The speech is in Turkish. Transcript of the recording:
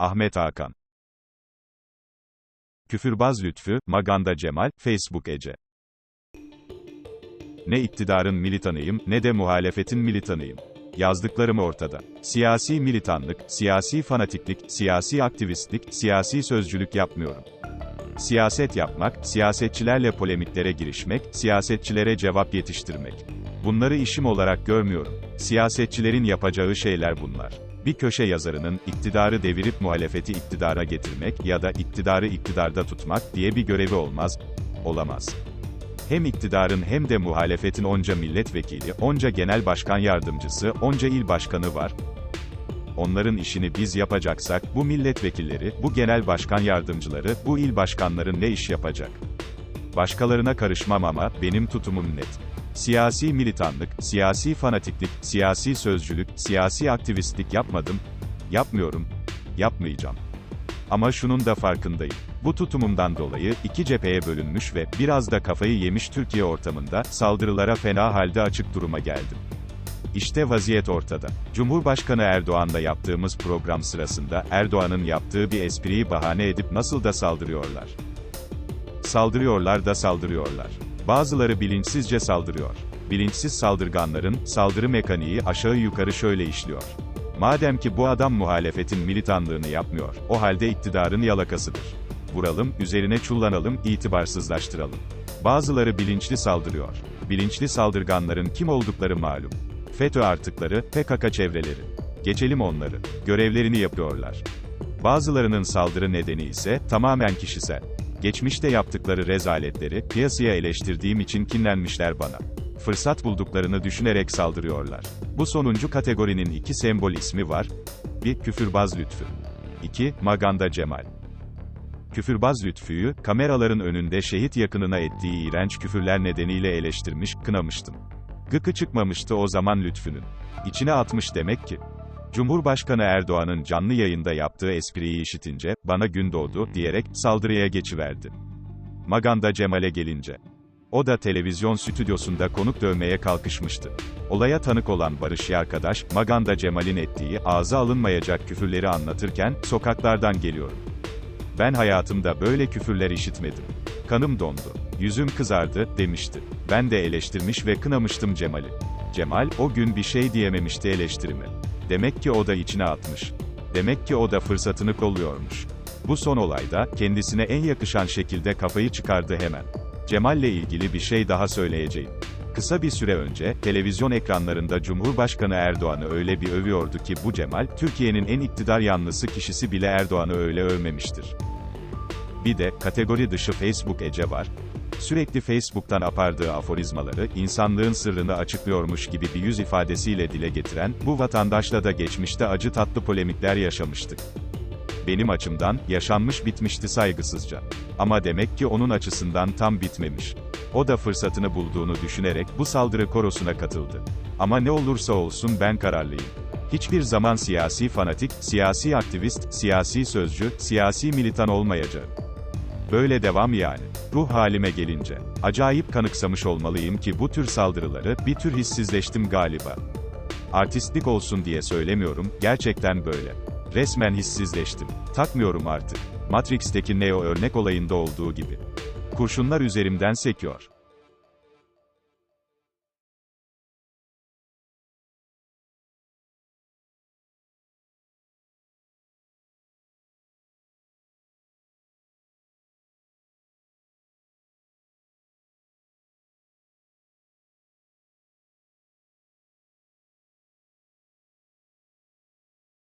Ahmet Hakan Küfürbaz Lütfü, Maganda Cemal, Facebook Ece Ne iktidarın militanıyım, ne de muhalefetin militanıyım. Yazdıklarım ortada. Siyasi militanlık, siyasi fanatiklik, siyasi aktivistlik, siyasi sözcülük yapmıyorum. Siyaset yapmak, siyasetçilerle polemiklere girişmek, siyasetçilere cevap yetiştirmek. Bunları işim olarak görmüyorum. Siyasetçilerin yapacağı şeyler bunlar. Bir köşe yazarının, iktidarı devirip muhalefeti iktidara getirmek ya da iktidarı iktidarda tutmak diye bir görevi olmaz, olamaz. Hem iktidarın hem de muhalefetin onca milletvekili, onca genel başkan yardımcısı, onca il başkanı var. Onların işini biz yapacaksak, bu milletvekilleri, bu genel başkan yardımcıları, bu il başkanları ne iş yapacak? Başkalarına karışmam ama, benim tutumum net. Siyasi militanlık, siyasi fanatiklik, siyasi sözcülük, siyasi aktivistlik yapmadım, yapmıyorum, yapmayacağım. Ama şunun da farkındayım. Bu tutumumdan dolayı, iki cepheye bölünmüş ve, biraz da kafayı yemiş Türkiye ortamında, saldırılara fena halde açık duruma geldim. İşte vaziyet ortada. Cumhurbaşkanı Erdoğan'la yaptığımız program sırasında, Erdoğan'ın yaptığı bir espriyi bahane edip nasıl da saldırıyorlar. Saldırıyorlar da saldırıyorlar. Bazıları bilinçsizce saldırıyor. Bilinçsiz saldırganların, saldırı mekaniği aşağı yukarı şöyle işliyor. Madem ki bu adam muhalefetin militanlığını yapmıyor, o halde iktidarın yalakasıdır. Vuralım, üzerine çullanalım, itibarsızlaştıralım. Bazıları bilinçli saldırıyor. Bilinçli saldırganların kim oldukları malum. FETÖ artıkları, PKK çevreleri. Geçelim onları. Görevlerini yapıyorlar. Bazılarının saldırı nedeni ise, tamamen kişisel. Geçmişte yaptıkları rezaletleri, piyasaya eleştirdiğim için kinlenmişler bana. Fırsat bulduklarını düşünerek saldırıyorlar. Bu sonuncu kategorinin iki sembol ismi var. 1. Küfürbaz Lütfü. 2. Maganda Cemal. Küfürbaz Lütfü'yü, kameraların önünde şehit yakınına ettiği iğrenç küfürler nedeniyle eleştirmiş, kınamıştım. Gıkı çıkmamıştı o zaman Lütfü'nün. İçine atmış demek ki. Cumhurbaşkanı Erdoğan'ın canlı yayında yaptığı espriyi işitince, bana gün doğdu, diyerek, saldırıya geçiverdi. Maganda Cemal'e gelince. O da televizyon stüdyosunda konuk dövmeye kalkışmıştı. Olaya tanık olan Barış arkadaş, Maganda Cemal'in ettiği, ağza alınmayacak küfürleri anlatırken, sokaklardan geliyorum. Ben hayatımda böyle küfürler işitmedim. Kanım dondu. Yüzüm kızardı, demişti. Ben de eleştirmiş ve kınamıştım Cemal'i. Cemal, o gün bir şey diyememişti eleştirime. Demek ki o da içine atmış. Demek ki o da fırsatını kolluyormuş. Bu son olayda, kendisine en yakışan şekilde kafayı çıkardı hemen. Cemal'le ilgili bir şey daha söyleyeceğim. Kısa bir süre önce, televizyon ekranlarında Cumhurbaşkanı Erdoğan'ı öyle bir övüyordu ki bu Cemal, Türkiye'nin en iktidar yanlısı kişisi bile Erdoğan'ı öyle övmemiştir. Bir de, kategori dışı Facebook Ece var. Sürekli Facebook'tan apardığı aforizmaları, insanlığın sırrını açıklıyormuş gibi bir yüz ifadesiyle dile getiren, bu vatandaşla da geçmişte acı tatlı polemikler yaşamıştık. Benim açımdan, yaşanmış bitmişti saygısızca. Ama demek ki onun açısından tam bitmemiş. O da fırsatını bulduğunu düşünerek bu saldırı korosuna katıldı. Ama ne olursa olsun ben kararlıyım. Hiçbir zaman siyasi fanatik, siyasi aktivist, siyasi sözcü, siyasi militan olmayacağım. Böyle devam yani. Ruh halime gelince. Acayip kanıksamış olmalıyım ki bu tür saldırıları, bir tür hissizleştim galiba. Artistlik olsun diye söylemiyorum, gerçekten böyle. Resmen hissizleştim. Takmıyorum artık. Matrix'teki Neo örnek olayında olduğu gibi. Kurşunlar üzerimden sekiyor.